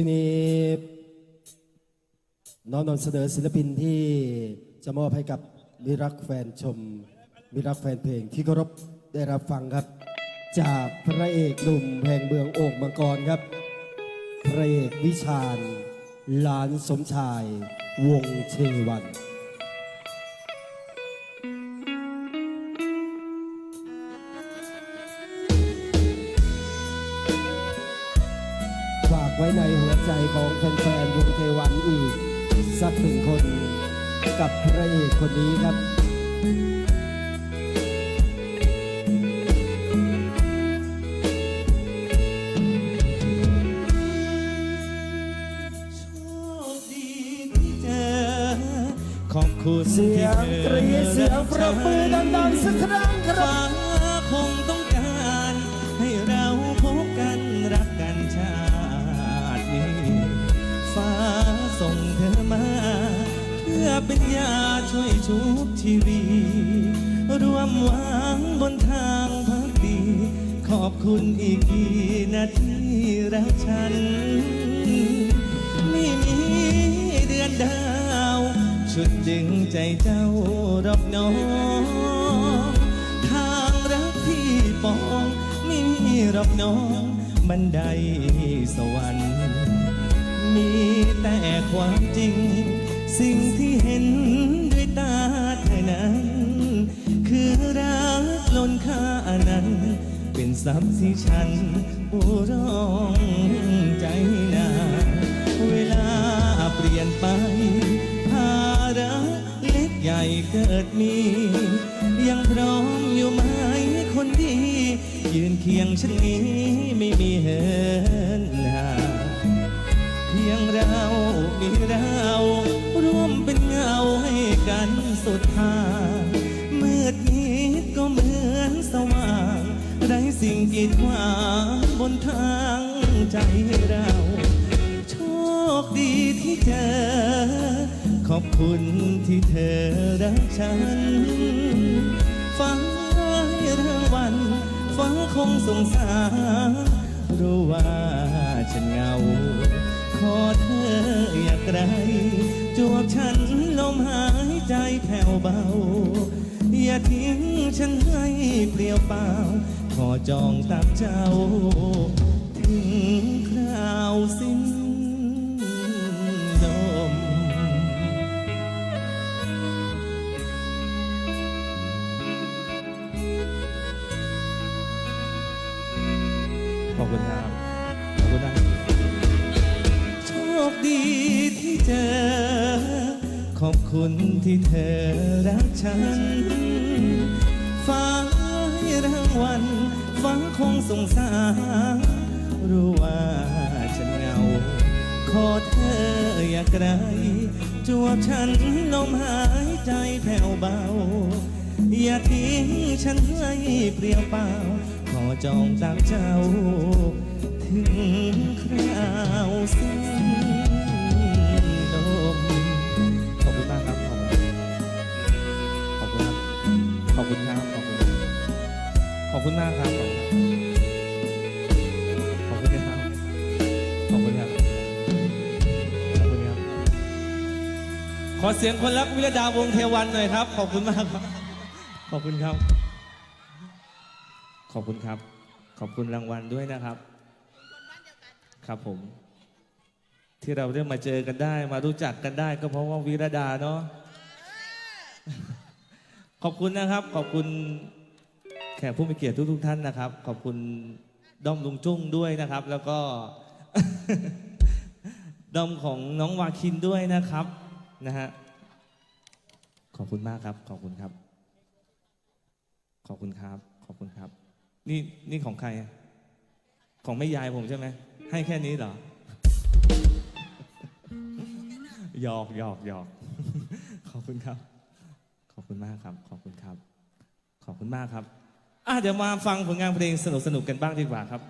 ทีนี้น้องนำเสนอศิลปินที่จะมอบให้กับมิรักแฟนชม มิรรักแฟนเพลงที่เคารพได้รับฟังครับ จากพระเอกหนุ่มแห่งเมืองโอ่งมังกรครับ พระเอกวิชาญ หลานสมชาย วงเชวัน ไว้ในหัวใจของแฟนๆวงเทวันอีก สักหนึ่งคนกับพระเอกคนนี้ครับโชคดีที่เจอขอบคุณเสียงที่กรีดเสียงประมือดังๆสักครั้ง ส่งเธอมา เพื่อเป็นยาช่วยชุบชีวีรวมหวังบนทางพักดี ขอบคุณอีกกี่นาทีรักฉัน ไม่มีเดือนดาว ชุดดึงใจเจ้ารอบน้องทางรักที่ปอง ไม่มีรอบน้อง บันไดสวรรค์ มีแต่ความจริง สิ่งที่เห็นด้วยตาเธอนั้น คือรักล้นค่านั้น เป็นทรัพย์ที่ฉันบูร้องใจนาเวลาเปลี่ยนไป ภาระเล็กใหญ่เกิดมี ยังพร้อมอยู่ไหมคนดี ยืนเคียงฉันนี้ไม่มีเหินห่าง ยงเรามีเราร่วมเป็นเงาให้กันสุดทางมืดมิดก็เหมือนสว่างไร้สิ่งกีดขวางบนทางใจเรา โชคดีที่เจอ ขอบคุณที่เธอรักฉันฟ้าให้รางวัลฟ้าคงสงสารรู้ว่าฉันเหงา ขอเธออย่าไกลจวบฉันลมหายใจแผ่วเบา อย่าทิ้งฉันให้เปลี่ยวเปล่า ขอจองตักเจ้า ถึงคราวสิ้นลมขอบคุณครับ ดีที่เจอ ขอบคุณที่เธอรักฉัน ฟ้าให้รางวัลฟ้าคงสงสารรู้ว่าฉันเหงา ขอเธออย่าไกลจวบฉันลมหายใจแผ่วเบา อย่าทิ้งฉันให้เปลี่ยวเปล่า ขอจองจากเจ้า ถึงคราวสิ้น อเสียงคนรักวิรดาวงเทวันหน่อยครับ ขอบคุณมากครับ ขอบคุณครับ ขอบคุณครับ ขอบคุณรางวัลด้วยนะครับ ครับผม ที่เราได้มาเจอกันได้ มารู้จักกันได้ก็เพราะว่าวิรดาเนาะขอบคุณนะครับ ขอบคุณแขกผู้มีเกียรติทุกๆท่านนะครับ ขอบคุณด้อมลุงจุ้งด้วยนะครับ แล้วก็ด้อมของน้องวาคินด้วยนะครับ นะฮะขอบคุณมากครับ ขอบคุณครับ ขอบคุณครับ ขอบคุณครับ นี่นี่ของใคร ของแม่ยายผมใช่ไหมให้แค่นี้เหรอหยอกหยอกหยอกขอบคุณครับ ขอบคุณมากครับ ขอบคุณครับ ขอบคุณมากครับอะเดี๋ยวมาฟังผลงานเพลงสนุกๆกันบ้างดีกว่าครับ